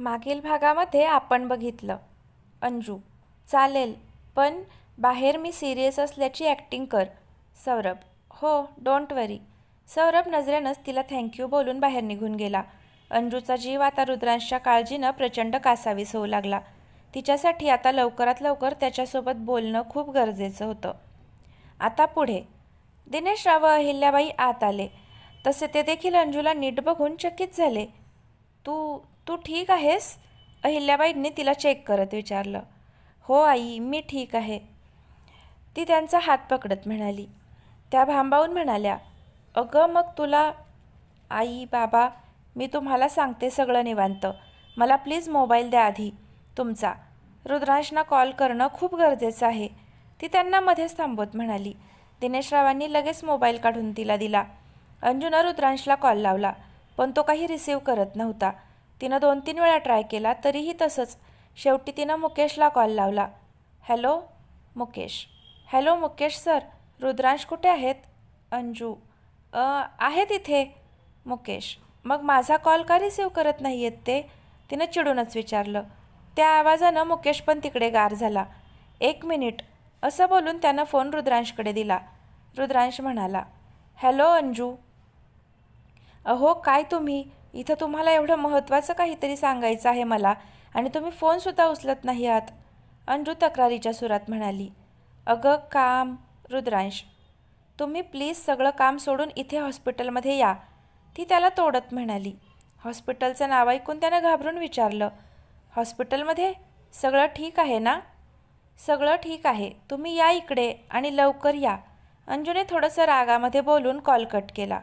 मागील भागामध्ये आपण बघितलं. अंजू चालेल पण बाहेर मी सिरियस असल्याची ॲक्टिंग कर. सौरभ हो डोंट वरी सौरभ नजरेनंच तिला थँक्यू बोलून बाहेर निघून गेला. अंजूचा जीव आता रुद्रांशच्या काळजीनं प्रचंड कासावीस होऊ लागला. तिच्यासाठी आता लवकरात लवकर त्याच्यासोबत बोलणं खूप गरजेचं होतं. आता पुढे. दिनेश राव अहिल्याबाई आत आले. तसे ते देखील अंजूला नीट बघून चकित झाले. तू तू ठीक आहेस? अहिल्याबाईंनी तिला चेक करत विचारलं. हो आई मी ठीक आहे. ती त्यांचा हात पकडत म्हणाली. त्या भांबावून म्हणाल्या अगं मग तुला आई बाबा मी तुम्हाला सांगते सगळं निवांत. मला प्लीज मोबाईल द्या आधी तुमचा. रुद्रांशना कॉल करणं खूप गरजेचं आहे. ती त्यांना मध्येच थांबवत म्हणाली. दिनेशरावांनी लगेच मोबाईल काढून तिला दिला. अंजुनं रुद्रांशला कॉल लावला पण तो काही रिसीव्ह करत नव्हता. तिनं दोन तीन वेळा ट्राय केला तरीही तसंच. शेवटी तिनं मुकेशला कॉल लावला. Hello Mukesh. Hello Mukesh sir. Rudransh कुठे आहेत? अंजू. आहे आहेत इथे. मुकेश मग माझा कॉल का रिसीव्ह करत नाही आहेत ते? तिनं चिडूनच विचारलं. त्या आवाजानं मुकेश पण तिकडे गार झाला. एक मिनिट. असं बोलून त्यानं फोन रुद्रांशकडे दिला. रुद्रांश म्हणाला हॅलो अंजू. अहो काय तुम्ही? इथं तुम्हाला एवढं महत्त्वाचं काहीतरी सांगायचं आहे मला आणि तुम्ही फोनसुद्धा उचलत नाही आहात. अंजू तक्रारीच्या सुरात म्हणाली अगं काम रुद्रांश तुम्ही प्लीज सगळं काम सोडून इथे हॉस्पिटलमध्ये या. ती त्याला तोडत म्हणाली. हॉस्पिटलचं नाव ऐकून त्यानं घाबरून विचारलं हॉस्पिटलमध्ये सगळं ठीक आहे ना? सगळं ठीक आहे. तुम्ही या इकडे आणि लवकर या. अंजूने थोडंसं रागामध्ये बोलून कॉल कट केला.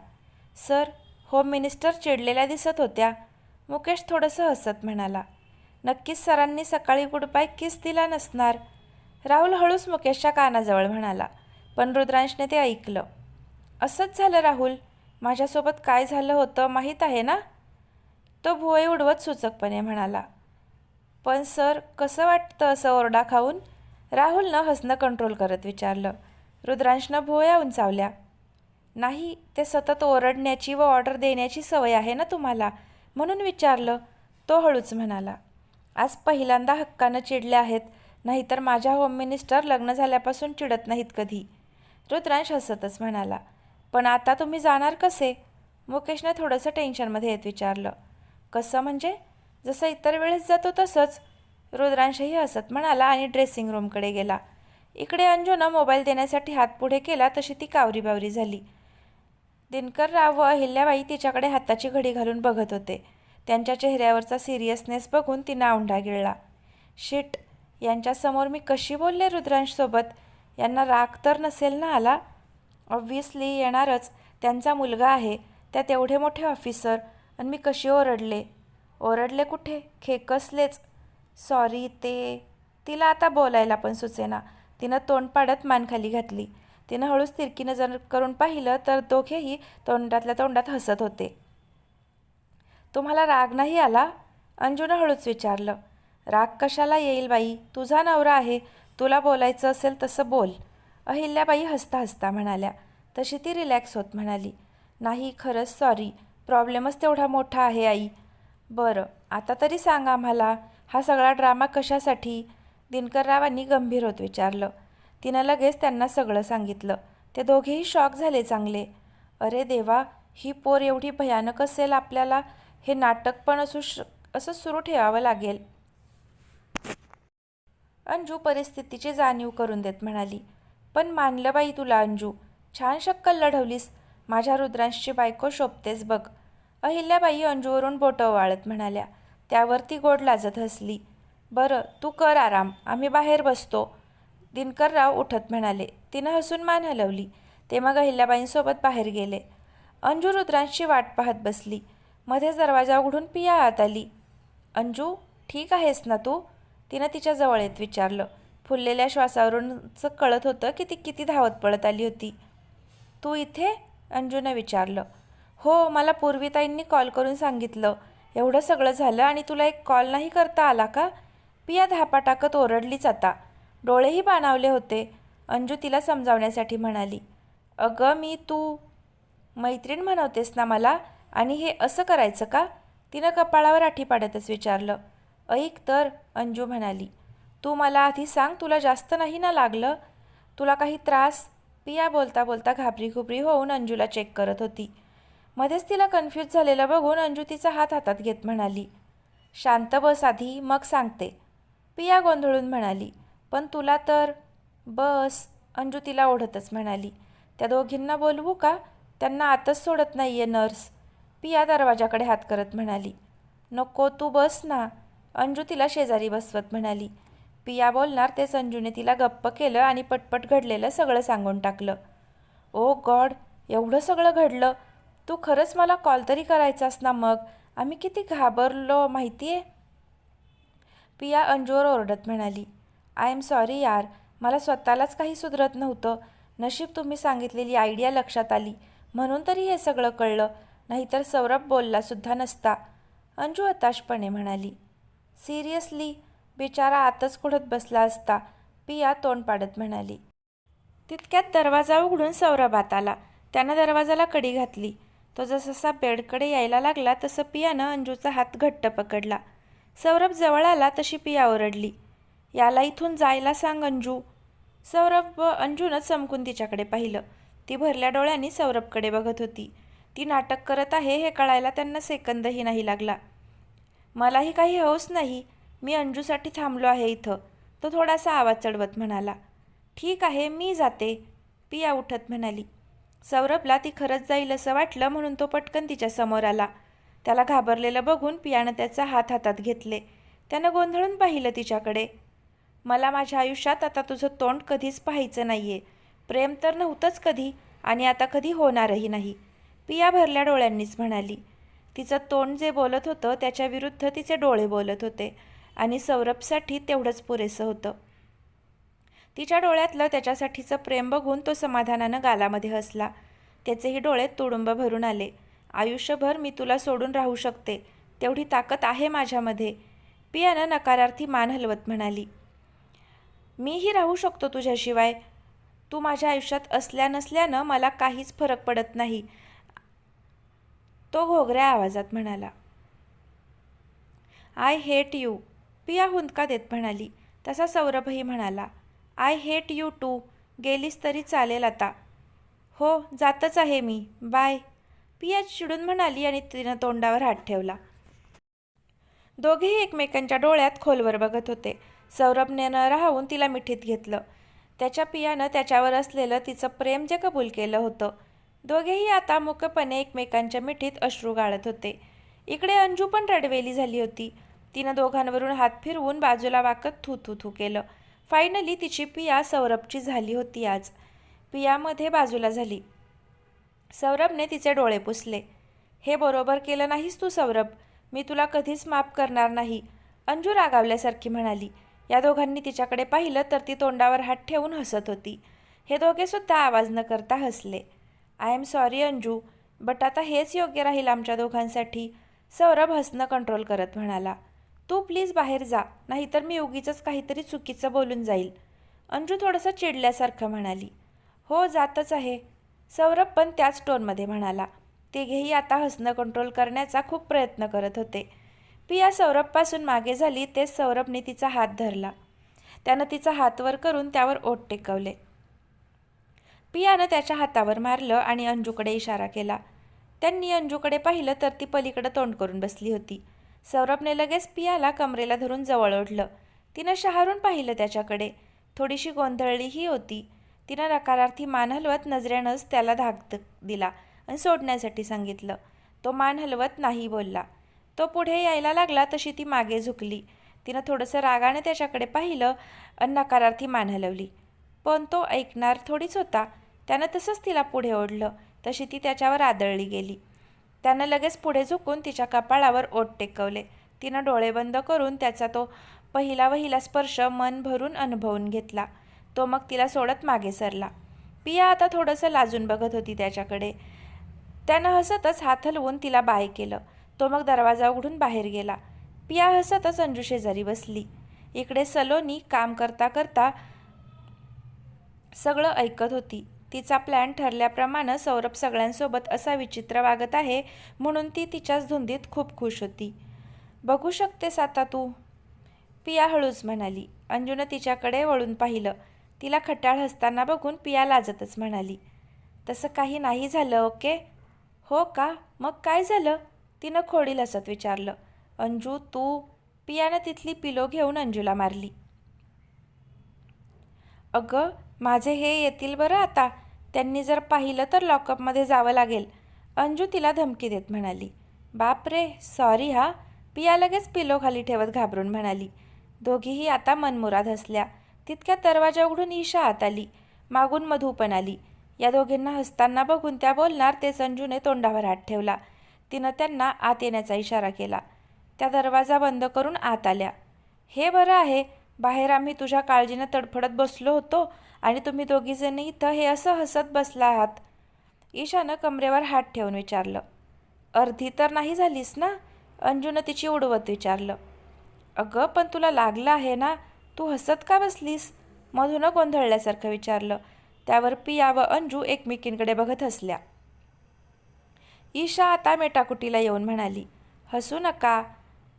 सर होम मिनिस्टर चिडलेल्या दिसत होत्या. मुकेश थोडंसं हसत म्हणाला नक्कीच सरांनी सकाळी गुड बाय किस दिला नसणार? राहुल हळूच मुकेशच्या कानाजवळ म्हणाला पण रुद्रांशने ते ऐकलं. असंच झालं राहुल? माझ्यासोबत काय झालं होतं माहीत आहे ना? तो भुवई उडवत सूचकपणे म्हणाला पण सर कसं वाटतं असं ओरडा खाऊन? राहुलनं हसणं कंट्रोल करत विचारलं. रुद्रांशनं भुवया उंचावल्या. नाही ते सतत ओरडण्याची व ऑर्डर देण्याची सवय आहे ना तुम्हाला? म्हणून विचारलं. तो हळूच म्हणाला. आज पहिल्यांदा हक्कानं चिडले आहेत. नाहीतर माझ्या होम मिनिस्टर लग्न झाल्यापासून चिडत नाहीत कधी. रुद्रांश हसतच म्हणाला. पण आता तुम्ही जाणार कसे? मुकेशने थोडंसं टेन्शनमध्ये येत विचारलं. कसं म्हणजे? जसं इतर वेळेस जातो तसंच. रुद्रांशही हसत म्हणाला आणि ड्रेसिंग रूमकडे गेला. इकडे अंजूनं मोबाईल देण्यासाठी हात पुढे केला तशी ती कावरीबावरी झाली. दिनकरराव व अहिल्याबाई तिच्याकडे हाताची घडी घालून बघत होते. त्यांच्या चेहऱ्यावरचा सिरियसनेस बघून तिनं औंढा गिळला. शिट यांच्यासमोर मी कशी बोलले रुद्रांशसोबत यांना राग तर नसेल ना आला? ऑब्व्हियसली येणारच. त्यांचा मुलगा आहे. त्या तेवढे मोठे ऑफिसर. आणि मी कशी ओरडले? ओरडले कुठे? खेकसलेच. सॉरी ते तिला आता बोलायला पण सुचेना. तिनं तोंड पाडत मान खाली घातली. तिनं हळूच तिरकी नजर करून पाहिलं तर दोघेही तोंडातल्या तोंडात हसत होते. तुम्हाला राग नाही आला? अंजूनं हळूच विचारलं. राग कशाला येईल बाई? तुझा नवरा आहे. तुला बोलायचं असेल तसं बोल. अहिल्याबाई हसता हसता म्हणाल्या. तशी ती रिलॅक्स होत म्हणाली. नाही खरंच सॉरी प्रॉब्लेमच तेवढा मोठा आहे आई. बरं आता तरी सांग आम्हाला. हा सगळा ड्रामा कशासाठी? दिनकररावांनी गंभीर होत विचारलं. तिनं लगेच त्यांना सगळं सांगितलं. ते दोघेही शॉक झाले चांगले. अरे देवा ही पोर एवढी भयानक असेल आपल्याला हे नाटक पण असू श असं सुरू ठेवावं लागेल. अंजू परिस्थितीची जाणीव करून देत म्हणाली. पण मानलं बाई तुला अंजू. छान शक्कल लढवलीस. माझ्या रुद्रांशची बायको शोभतेच बघ. अहिल्याबाई अंजूवरून बोटं वाळत म्हणाल्या. त्यावर ती गोड लाजत हसली. बरं तू कर आराम. आम्ही बाहेर बसतो. दिनकरराव उठत म्हणाले तिनं हसून मान हलवली. ते मग अहिल्याबाईंसोबत बाहेर गेले. अंजू रुद्रांशी वाट पाहत बसली. मध्येच दरवाजा उघडून पिया आत आली. अंजू ठीक आहेस ना तू? तिनं तिच्या जवळ येत विचारलं. फुललेल्या श्वासावरूनचं कळत होतं की ती किती धावत पळत आली होती. तू इथे? अंजूनं विचारलं. हो मला पूर्वीताईंनी कॉल करून सांगितलं. एवढं सगळं झालं आणि तुला एक कॉल नाही करता आला का? पिया धापा टाकत ओरडलीच आता. डोळेही पाणावले होते. अंजू तिला समजावण्यासाठी म्हणाली अगं मी तू मैत्रीण म्हणवतेस ना मला? आणि हे असं करायचं का? तिनं कपाळावर आठी पाडतच विचारलं. ऐक तर अंजू म्हणाली. तू मला आधी सांग तुला जास्त नाही ना लागलं? तुला काही त्रास? पिया बोलता बोलता घाबरी घुबरी होऊन अंजूला चेक करत होती. मध्येच तिला कन्फ्यूज झालेलं बघून अंजू तिचा हात हातात घेत म्हणाली शांत बस आधी मग सांगते. पिया गोंधळून म्हणाली पण तुला तर बस अंजू तिला ओढतच म्हणाली. त्या दोघींना बोलवू का? त्यांना आतच सोडत नाही आहे नर्स पिया दरवाजाकडे हात करत म्हणाली. नको तू बस ना अंजू तिला शेजारी बसवत म्हणाली. पिया बोलणार तेच अंजूने तिला गप्प केलं आणि पटपट घडलेलं सगळं सांगून टाकलं. ओ गॉड एवढं सगळं घडलं? तू खरंच मला कॉल तरी करायचास ना मग? आम्ही किती घाबरलो माहिती आहे पिया अंजूवर ओरडत म्हणाली. आय एम सॉरी यार मला स्वतःलाच काही सुधरत नव्हतं. नशीब तुम्ही सांगितलेली आयडिया लक्षात आली. म्हणून तरी हे सगळं कळलं. नाहीतर सौरभ बोललासुद्धा नसता. अंजू हताशपणे म्हणाली सिरियसली? बिचारा आतच कुढत बसला असता पिया तोंड पाडत म्हणाली. तितक्यात दरवाजा उघडून सौरभ आत आला. त्यानं दरवाजाला कडी घातली. तो जसजसा बेडकडे यायला लागला तसं पियानं अंजूचा हात घट्ट पकडला. सौरभ जवळ आला तशी पिया ओरडली याला इथून जायला सांग अंजू. सौरभ व अंजूनं चमकून तिच्याकडे पाहिलं. ती भरल्या डोळ्यांनी सौरभकडे बघत होती. ती नाटक करत आहे हे कळायला त्यांना सेकंदही नाही लागला. मलाही काही हौस नाही. मी अंजूसाठी थांबलो आहे इथं. तो थोडासा आवाज चढवत म्हणाला ठीक आहे मी जाते. पिया उठत म्हणाली. सौरभला ती खरंच जाईल असं वाटलं म्हणून तो पटकन तिच्या समोर आला. त्याला घाबरलेलं बघून पियानं त्याचा हात हातात घेतले. त्यानं गोंधळून पाहिलं तिच्याकडे. मला माझ्या आयुष्यात आता तुझं तोंड कधीच पाहायचं नाही आहे प्रेम तर नव्हतंच कधी आणि आता कधी होणारही नाही. पिया भरल्या डोळ्यांनीच म्हणाली. तिचं तोंड जे बोलत होतं त्याच्याविरुद्ध तिचे डोळे बोलत होते आणि सौरभसाठी तेवढंच पुरेसं होतं. तिच्या डोळ्यातलं त्याच्यासाठीचं प्रेम बघून तो समाधानानं गालामध्ये हसला. त्याचेही डोळे तुडुंब भरून आले. आयुष्यभर मी तुला सोडून राहू शकते. तेवढी ताकद आहे माझ्यामध्ये. पियानं नकारार्थी मान हलवत म्हणाली. मीही राहू शकतो तुझ्याशिवाय. तू माझ्या आयुष्यात असल्या नसल्यानं मला काहीच फरक पडत नाही. तो घोगऱ्या आवाजात म्हणाला. I hate you. पिया हुंदका देत म्हणाली. तसा सौरभही म्हणाला. I hate you too. गेलीस तरी चालेल आता. हो जातच आहे मी. बाय. पिया चिडून म्हणाली आणि तिनं तोंडावर हात ठेवला. दोघेही एकमेकांच्या डोळ्यात खोलवर बघत होते. सौरभने न राहून तिला मिठीत घेतलं. त्याच्या पियानं त्याच्यावर असलेलं तिचं प्रेम जे कबूल केलं होतं. दोघेही आता मुकपणे एकमेकांच्या मिठीत अश्रू गाळत होते. इकडे अंजू पण रडवेली झाली होती. तिनं दोघांवरून हात फिरवून बाजूला वाकत थू थू थू केलं. फायनली तिची पिया सौरभची झाली होती आज. पियामध्ये बाजूला झाली. सौरभने तिचे डोळे पुसले. हे बरोबर केलं नाहीस तू सौरभ. मी तुला कधीच माफ करणार नाही. अंजू रागावल्यासारखी म्हणाली. या दोघांनी तिच्याकडे पाहिलं तर ती तोंडावर हात ठेवून हसत होती. हे दोघेसुद्धा आवाज न करता हसले. I am sorry Anju but आता हेच योग्य राहील आमच्या दोघांसाठी सौरभ हसणं कंट्रोल करत म्हणाला. तू प्लीज बाहेर जा नाहीतर मी उगीच काहीतरी चुकीचं बोलून जाईल अंजू थोडंसं चिडल्यासारखं म्हणाली. हो जातच आहे सौरभ पण त्याच टोनमध्ये म्हणाला. तिघेही आता हसणं कंट्रोल करण्याचा खूप प्रयत्न करत होते. पिया सौरभपासून मागे झाली तेच सौरभने तिचा हात धरला. त्यानं तिचा हात वर करून त्यावर ओठ टेकवले. पियानं त्याच्या हातावर मारलं आणि अंजूकडे इशारा केला. त्यांनी अंजूकडे पाहिलं तर ती पलीकडं तोंड करून बसली होती. सौरभने लगेच पियाला कमरेला धरून जवळ ओढलं. तिनं शहारून पाहिलं त्याच्याकडे. थोडीशी गोंधळलीही होती. तिनं नकारार्थी मान हलवत नजरेनंच त्याला धाक दिला. आणि सोडण्यासाठी सांगितलं. तो मान हलवत नाही बोलला. तो पुढे यायला लागला तशी ती मागे झुकली. तिनं थोडंसं रागाने त्याच्याकडे पाहिलं आणि नकारार्थी मान हलवली. पण तो ऐकणार थोडीच होता. त्यानं तसंच तिला पुढे ओढलं. तशी ती त्याच्यावर आदळली गेली. त्यानं लगेच पुढे झुकून तिच्या कपाळावर ओठ टेकवले. तिनं डोळे बंद करून त्याचा तो पहिला वहिला स्पर्श मन भरून अनुभवून घेतला. तो मग तिला सोडत मागे सरला. पिया आता थोडंसं लाजून बघत होती त्याच्याकडे. त्यानं हसतच हात हलवून तिला बाय केलं. तो मग दरवाजा उघडून बाहेर गेला. पिया हसतच अंजू शेजारी बसली. इकडे सलोनी काम करता करता सगळं ऐकत होती. तिचा प्लॅन ठरल्याप्रमाणे सौरभ सगळ्यांसोबत असा विचित्र वागत आहे म्हणून ती तिच्याच धुंदीत खूप खुश होती. बघू शकतेस आता तू पिया हळूच म्हणाली. अंजूनं तिच्याकडे वळून पाहिलं. तिला खट्याळ हसताना बघून पिया लाजतच म्हणाली. तसं काही नाही झालं ओके? हो का? मग काय झालं? तिनं खोडील असत विचारलं. अंजू तू पियानं तिथली पिलो घेऊन अंजूला मारली. अगं माझे हे येतील बरं आता. त्यांनी जर पाहिलं तर लॉकअपमध्ये जावं लागेल. अंजू तिला धमकी देत म्हणाली. बाप रे सॉरी हा. पिया लगेच पिलो खाली ठेवत घाबरून म्हणाली. दोघीही आता मनमुराद हसल्या. तितक्या दरवाजा उघडून ईशा आत आली. मागून मधू पण आली. या दोघींना हसताना बघून त्या बोलणार ते संजूने तोंडावर हात ठेवला. तिनं त्यांना आत येण्याचा इशारा केला. त्या दरवाजा बंद करून आत आल्या. हे बरं आहे. बाहेर आम्ही तुझ्या काळजीनं तडफडत बसलो होतो आणि तुम्ही दोघीजणी इथं हे असं हसत बसला आहात. ईशानं कमरेवर हात ठेवून विचारलं. अर्धी तर नाही झालीस ना? अंजूनं तिची उडवत विचारलं. अगं पण तुला लागलं आहे ना? तू हसत का बसलीस? मधून गोंधळल्यासारखं विचारलं. त्यावर पिया व अंजू एकमेकींकडे बघत हसल्या. ईशा आता मेटाकुटीला येऊन म्हणाली हसू नका.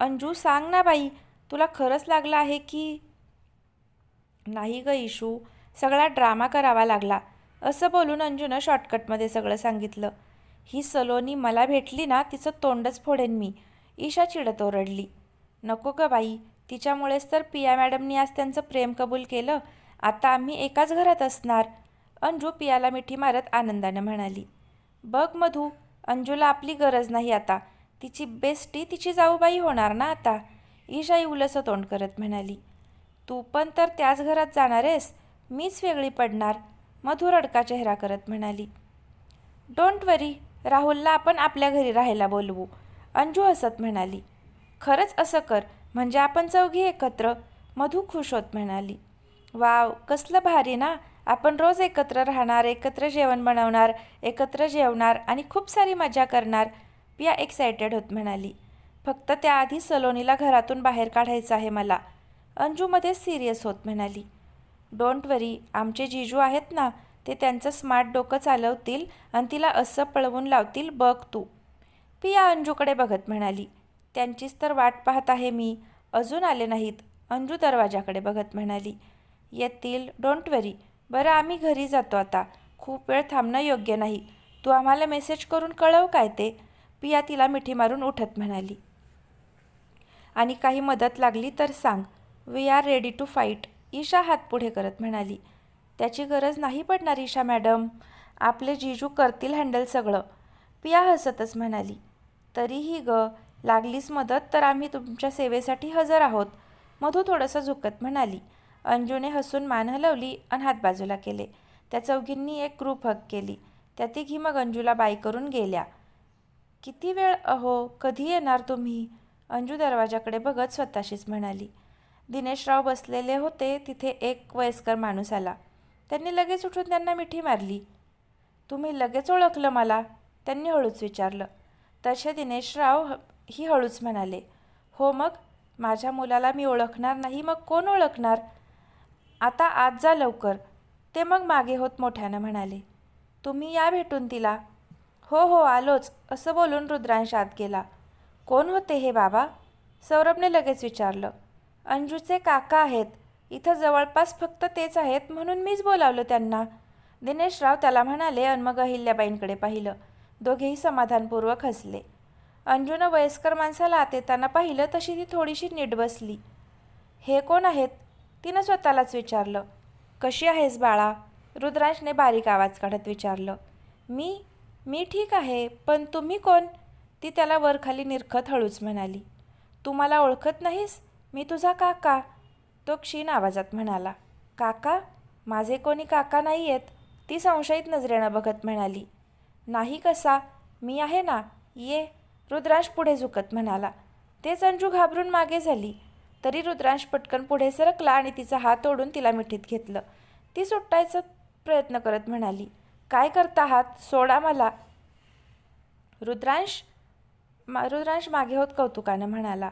अंजू सांग ना बाई तुला खरंच लागलं आहे की नाही ग इशू सगळा ड्रामा करावा लागला. असं बोलून अंजूनं शॉर्टकटमध्ये सगळं सांगितलं. ही सलोनी मला भेटली ना तिचं तोंडच फोडेन मी ईशा चिडत ओरडली. नको ग बाई तिच्यामुळेच तर पिया मॅडमनी आज त्यांचं प्रेम कबूल केलं. आता आम्ही एकाच घरात असणार. अंजू पियाला मिठी मारत आनंदाने म्हणाली बघ मधू अंजूला आपली गरज नाही आता. तिची बेस्टी तिची जाऊबाई होणार ना आता? ईशाई उलसं तोंड करत म्हणाली तू पण तर त्याच घरात जाणार आहेस मीच वेगळी पडणार. मधू रडका चेहरा करत म्हणाली डोंट वरी राहुलला आपण आपल्या घरी राहायला बोलवू. अंजू हसत म्हणाली खरंच असं कर म्हणजे आपण चौघी एकत्र. मधू खुश होत म्हणाली वाव कसलं भारी ना. आपण रोज एकत्र राहणार एकत्र जेवण बनवणार एकत्र जेवणार आणि खूप सारी मजा करणार पिया एक्सायटेड होत म्हणाली. फक्त त्याआधी सलोनीला घरातून बाहेर काढायचं आहे मला. अंजूमध्ये सिरियस होत म्हणाली. डोंट वरी आमचे जिजू आहेत ना ते त्यांचं स्मार्ट डोकं चालवतील आणि तिला असं पळवून लावतील बघ तू. पिया अंजूकडे बघत म्हणाली. त्यांचीच तर वाट पाहत आहे मी. अजून आले नाहीत. अंजू दरवाजाकडे बघत म्हणाली. येतील डोंट वरी बरं आम्ही घरी जातो आता. खूप वेळ थांबणं योग्य नाही. तू आम्हाला मेसेज करून कळव काय ते. पिया तिला मिठी मारून उठत म्हणाली. आणि काही मदत लागली तर सांग. We are ready to fight Isha हात पुढे करत म्हणाली. त्याची गरज नाही पडणार ईशा मॅडम. आपले जिजू करतील हँडल सगळं. पिया हसतच म्हणाली. तरीही ग लागलीच मदत तर आम्ही तुमच्या सेवेसाठी हजर आहोत. मधू थोडंसं झुकत म्हणाली. अंजूने हसून मान हलवली आणि हात बाजूला केले. त्या चौघींनी एक ग्रुप हक केली. त्या तिघी मग अंजूला बाई करून गेल्या. किती वेळ अहो कधी येणार तुम्ही? अंजू दरवाजाकडे बघत स्वतःशीच म्हणाली. दिनेशराव बसलेले होते तिथे एक वयस्कर माणूस आला. त्यांनी लगेच उठून त्यांना मिठी मारली. तुम्ही लगेच ओळखलं मला त्यांनी हळूच विचारलं. तसे दिनेशराव ह- ही हळूच म्हणाले. हो मग? माझ्या मुलाला मी ओळखणार नाही मग कोण ओळखणार? आता आज जा लवकर. ते मग मागे होत मोठ्यानं म्हणाले तुम्ही या भेटून तिला. हो हो आलोच असं बोलून रुद्रांश आत गेला. कोण होते हे बाबा? सौरभने लगेच विचारलं. अंजूचे काका आहेत. इथं जवळपास फक्त तेच आहेत म्हणून मीच बोलावलं त्यांना. दिनेशराव त्याला म्हणाले अन मग अहिल्याबाईंकडे पाहिलं. दोघेही समाधानपूर्वक हसले. अंजूनं वयस्कर माणसाला आत येताना पाहिलं तशी ती थोडीशी नीट बसली. हे कोण आहेत? तिनं स्वतःलाच विचारलं कशी आहेस बाळा? रुद्रांशने बारीक आवाज काढत विचारलं मी मी ठीक आहे पण तुम्ही कोण? ती त्याला वरखाली निरखत हळूच म्हणाली तू मला ओळखत नाहीस? मी तुझा काका. तो क्षीण आवाजात म्हणाला काका? माझे कोणी काका नाही आहेत ती संशयित नजरेनं बघत म्हणाली नाही कसा? मी आहे ना? ये. रुद्रांश पुढे झुकत म्हणाला तेच अंजू घाबरून मागे झाली. तरी रुद्रांश पटकन पुढे सरकला आणि तिचा हात ओढून तिला मिठीत घेतलं. ती सुटायचा प्रयत्न करत म्हणाली काय करता आहात? सोडा मला. रुद्रांश मा रुद्रांश मागे होत कौतुकानं म्हणाला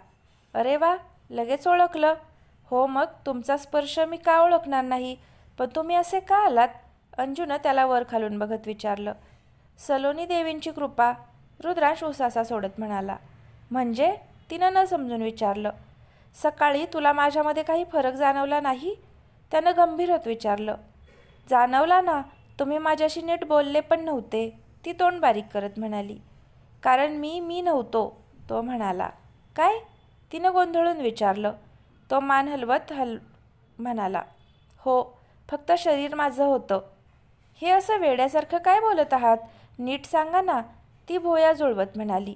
अरे वा लगेच ओळखलं. हो मग तुमचा स्पर्श मी का ओळखणार नाही? पण तुम्ही असे का आलात? अंजूनं त्याला वर खालून बघत विचारलं सलोनी देवींची कृपा. रुद्रांश उसासा सोडत म्हणाला म्हणजे? तिनं न समजून विचारलं सकाळी तुला माझ्यामध्ये काही फरक जाणवला नाही? त्यानं गंभीर होत विचारलं. जाणवला ना तुम्ही माझ्याशी नीट बोलले पण नव्हते ती तोंड बारीक करत म्हणाली. कारण मी मी नव्हतो तो म्हणाला. काय? तिनं गोंधळून विचारलं. तो मान हलवत हल म्हणाला. हो फक्त शरीर माझं होतं. हे असं वेड्यासारखं काय बोलत आहात? नीट सांगा ना. ती भोया जुळवत म्हणाली.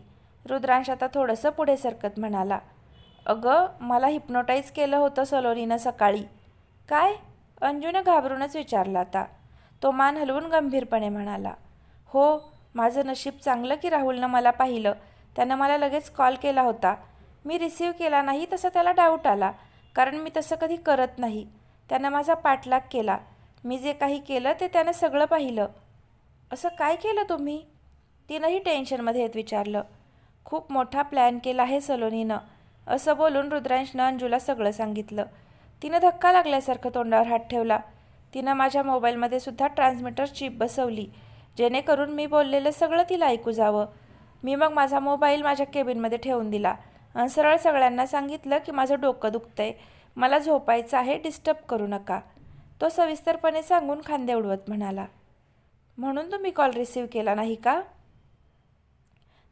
रुद्रांश आता थोडंसं पुढे सरकत म्हणाला. अगं मला हिप्नोटाईज केलं होतं सलोनीनं सकाळी. काय? अंजूनं घाबरूनच विचारला आता. तो मान हलवून गंभीरपणे म्हणाला हो माझं नशीब चांगलं की राहुलनं मला पाहिलं? त्यानं मला लगेच कॉल केला होता. मी रिसीव केला नाही तसा त्याला डाऊट आला कारण मी तसं कधी करत नाही. त्यानं माझा पाठलाग केला. मी जे काही केलं ते त्यानं सगळं पाहिलं. असं काय केलं तुम्ही? तिनंही टेन्शनमध्ये येत विचारलं. खूप मोठा प्लॅन केला आहे सलोनीनं. असं बोलून रुद्रांशनं अंजूला सगळं सांगितलं. तिनं धक्का लागल्यासारखं तोंडावर हात ठेवला. तिनं माझ्या मोबाईलमध्ये सुद्धा ट्रान्समीटर चिप बसवली जेणेकरून मी बोललेलं सगळं तिला ऐकू जावं. मी मग माझा मोबाईल माझ्या केबिनमध्ये ठेवून दिला आणि सरळ सगळ्यांना सांगितलं की माझं डोकं दुखतंय मला झोपायचं आहे डिस्टर्ब करू नका. तो सविस्तरपणे सांगून खांदे उडवत म्हणाला म्हणून तुम्ही कॉल रिसीव केला नाही का?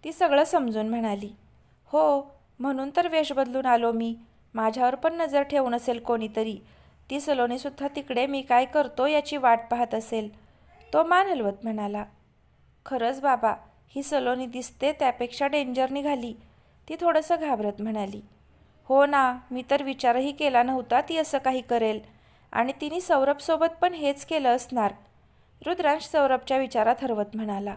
ती सगळं समजून म्हणाली हो म्हणून तर वेश बदलून आलो मी. माझ्यावर पण नजर ठेवून असेल कोणीतरी. ती सलोनीसुद्धा तिकडे मी काय करतो याची वाट पाहत असेल. तो मान हलवत म्हणाला खरंच बाबा ही सलोनी दिसते त्यापेक्षा डेंजर निघाली ती थोडंसं घाबरत म्हणाली हो ना मी तर विचारही केला नव्हता ती असं काही करेल. आणि तिने सौरभसोबत पण हेच केलं असणार. रुद्रांश सौरभच्या विचारात हरवत म्हणाला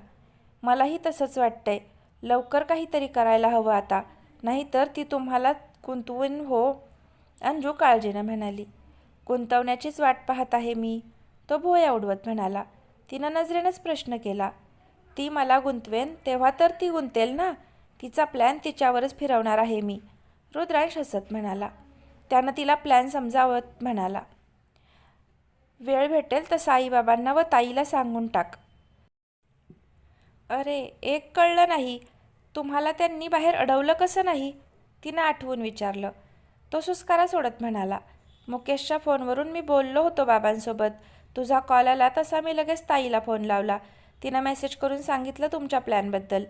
मलाही तसंच वाटतंय. लवकर काहीतरी करायला हवं आता. नाहीतर ती तुम्हाला गुंतवून हो. अंजू काळजीनं म्हणाली गुंतवण्याचीच वाट पाहत आहे मी. तो भोया उडवत म्हणाला. तिनं नजरेनंच प्रश्न केला. ती मला गुंतवेन तेव्हा तर ती गुंतेल ना. तिचा प्लॅन तिच्यावरच फिरवणार आहे मी. रुद्रांश हसत म्हणाला. त्यानं तिला प्लॅन समजावत म्हणाला. वेळ भेटेल तर साईबाबांना व ताईला सांगून टाक. अरे एक कळलं नाही. तुम्हाला त्यांनी बाहेर अडवलं कसं नाही? तिनं आठवून विचारलं. तो सुस्कारा सोडत म्हणाला मुकेशच्या फोनवरून मी बोललो होतो बाबांसोबत. तुझा कॉल आला तसा मी लगेच ताईला फोन लावला. तिनं मेसेज करून सांगितलं तुमच्या प्लॅनबद्दल.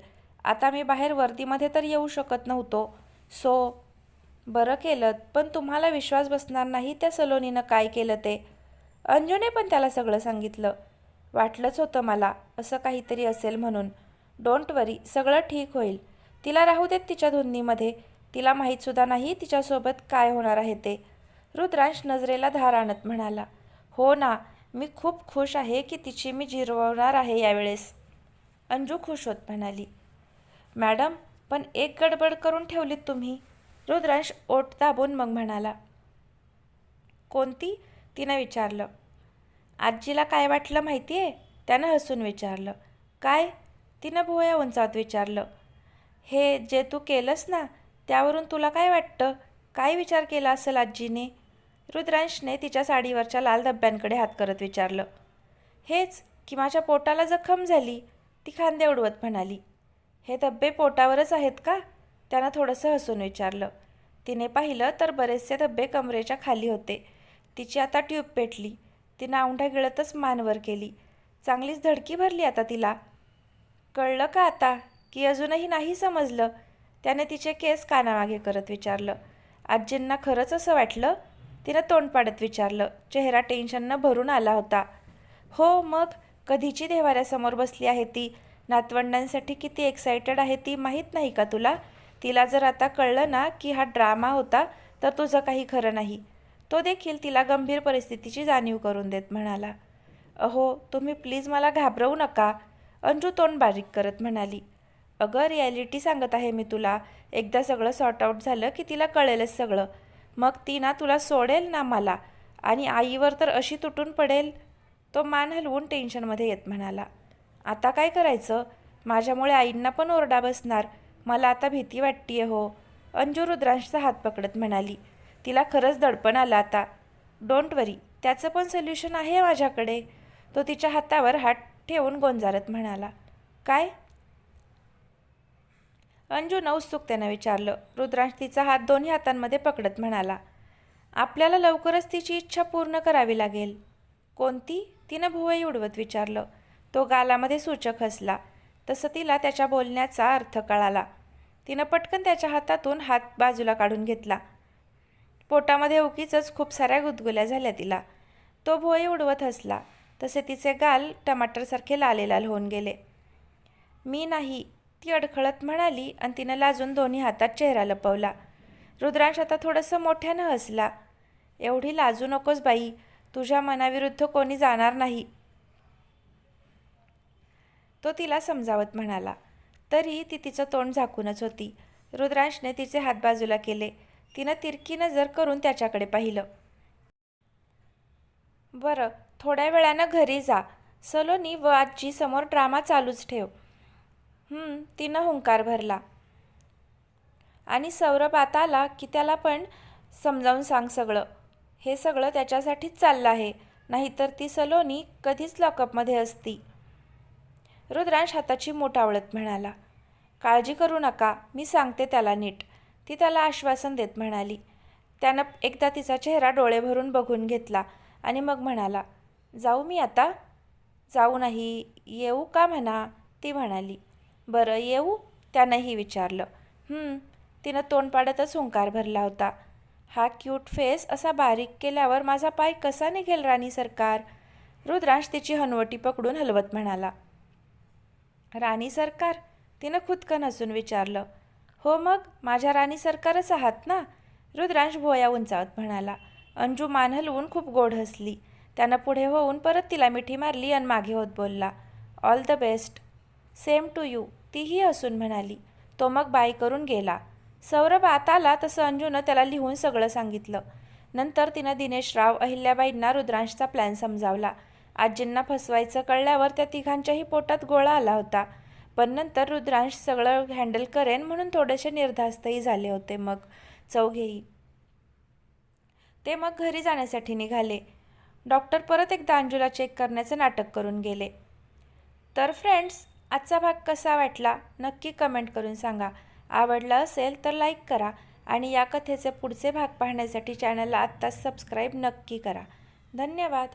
आता मी बाहेर वर्दीमध्ये तर येऊ शकत नव्हतो. सो बरं केलं पण तुम्हाला विश्वास बसणार नाही त्या सलोनीनं काय केलं ते. अंजूने पण त्याला सगळं सांगितलं. वाटलंच होतं मला असं काहीतरी असेल म्हणून. डोंट वरी सगळं ठीक होईल. तिला राहू देत तिच्या धुंदीमध्ये. तिला माहीतसुद्धा नाही तिच्यासोबत काय होणार आहे ते. रुद्रांश नजरेला धार आणत म्हणाला हो ना मी खूप खुश आहे की तिची मी जिरवणार आहे यावेळेस. अंजू खुश होत म्हणाली मॅडम पण एक गडबड करून ठेवलीत तुम्ही. रुद्रांश ओट दाबून मग म्हणाला कोणती? तिनं विचारलं आजीला काय वाटलं माहिती आहे त्यानं हसून विचारलं काय? तिनं भुवया उंचावत विचारलं हे जे तू केलंस ना त्यावरून तुला काय वाटतं? काय विचार केला असेल आजीने? रुद्रांशने तिच्या साडीवरच्या लाल धब्ब्यांकडे हात करत विचारलं हेच की माझ्या पोटाला जखम झाली. ती खांदे उडवत म्हणाली हे धब्बे पोटावरच आहेत का? त्यानं थोडंसं हसून विचारलं तिने पाहिलं तर बरेचसे धब्बे कमरेच्या खाली होते. तिची आता ट्यूब पेटली. तिनं औंढा गिळतच मानवर केली. चांगलीच धडकी भरली आता तिला. कळलं का आता? की अजूनही नाही समजलं? त्याने तिचे केस कानामागे करत विचारलं. आजींना खरंच असं वाटलं? तिनं तोंड पाडत विचारलं. चेहरा टेन्शननं भरून आला होता. हो मग कधीची देवाऱ्यासमोर बसली आहे ती? नातवंडांसाठी किती एक्सायटेड आहे ती माहीत नाही का तुला? तिला जर आता कळलं ना की हा ड्रामा होता तर तुझं काही खरं नाही. तो देखील तिला गंभीर परिस्थितीची जाणीव करून देत म्हणाला. अहो तुम्ही प्लीज मला घाबरवू नका. अंजू तोंड बारीक करत म्हणाली अगं रिॲलिटी सांगत आहे मी तुला. एकदा सगळं सॉर्ट आऊट झालं की तिला कळेलच सगळं. मग ती ना तुला सोडेल ना मला? आणि आईवर तर अशी तुटून पडेल. तो मान हलवून टेन्शनमध्ये येत म्हणाला आता काय करायचं? माझ्यामुळे आईंना पण ओरडा बसणार. मला आता भीती वाटतीये हो. अंजू रुद्रांशचा हात पकडत म्हणाली तिला खरंच दडपण आलं आता. डोंट वरी त्याचं पण सोल्युशन आहे माझ्याकडे. तो तिच्या हातावर हात ठेवून गोंजारत म्हणाला. काय? अंजूनं उत्सुकतेनं विचारलं. रुद्रांश तिचा हात दोन्ही हातांमध्ये पकडत म्हणाला. आपल्याला लवकरच तिची इच्छा पूर्ण करावी लागेल. कोणती? तिनं भुवई उडवत विचारलं. तो गालामध्ये सूचक हसला. तसं तिला त्याच्या बोलण्याचा अर्थ कळाला. तिनं पटकन त्याच्या हातातून हात बाजूला काढून घेतला. पोटामध्ये उगीच खूप साऱ्या गुदगुल्या झाल्या तिला. तो भुवई उडवत हसला. तसे तिचे गाल टमाटरसारखे लाले लाल होऊन गेले. मी नाही ती अडखळत म्हणाली आणि तिनं लाजून दोन्ही हातात चेहरा लपवला. रुद्रांश आता थोडंसं मोठ्यानं हसला. एवढी लाजू नकोस बाई तुझ्या मनाविरुद्ध कोणी जाणार नाही. तो तिला समजावत म्हणाला. तरी ती तिचं तोंड झाकूनच होती. रुद्रांशने तिचे हात बाजूला केले. तिनं तिरकी नजर करून त्याच्याकडे पाहिलं. बरं थोड्या वेळानं घरी जा. सलोनी व आजी समोर ड्रामा चालूच ठेव. तिनं हुंकार भरला. आणि सौरभ आता आला की त्याला पण समजावून सांग सगळं. हे सगळं त्याच्यासाठीच चाललं आहे. नाहीतर ती सलोनी कधीच लॉकअपमध्ये असती. रुद्रांश हाताची मोठावळत म्हणाला काळजी करू नका मी सांगते त्याला नीट. ती त्याला आश्वासन देत म्हणाली. त्यानं एकदा तिचा चेहरा डोळे भरून बघून घेतला आणि मग म्हणाला जाऊ मी आता. जाऊ नाही येऊ का म्हणा? ती म्हणाली. बरं येऊ त्यानंही विचारलं. तिनं तोंड पाडतच हुंकार भरला होता. हा क्यूट फेस असा बारीक केल्यावर माझा पाय कसा निघेल राणी सरकार? रुद्रांश तिची हनवटी पकडून हलवत म्हणाला. राणी सरकार? तिनं खुदकन हसून विचारलं. हो मग माझ्या राणी सरकारच आहात ना? रुद्रांश भोया उंचावत म्हणाला. अंजू मान हलवून खूप गोड हसली. त्यानं पुढे होऊन परत तिला मिठी मारली आणि मागे होत बोलला all the best same to you तीही हसून म्हणाली. तो मग बाय करून गेला. सौरभ आत आला तसं अंजूनं त्याला लिहून सगळं सांगितलं. नंतर तिनं दिनेश राव अहिल्याबाईंना रुद्रांशचा प्लॅन समजावला. आजींना फसवायचं कळल्यावर त्या तिघांच्याही पोटात गोळा आला होता. पण नंतर रुद्रांश सगळं हँडल करेन म्हणून थोडेसे निर्धास्तही झाले होते मग. चौघेही. ते मग घरी जाण्यासाठी निघाले. डॉक्टर परत एकदा अंजूला चेक करण्याचं नाटक करून गेले. तर फ्रेंड्स आजचा भाग कसा वाटला? नक्की कमेंट करून सांगा. आवडला असेल तर लाईक करा आणि या कथेचे पुढचे भाग पाहण्यासाठी चॅनलला आत्ताच सबस्क्राईब नक्की करा. धन्यवाद.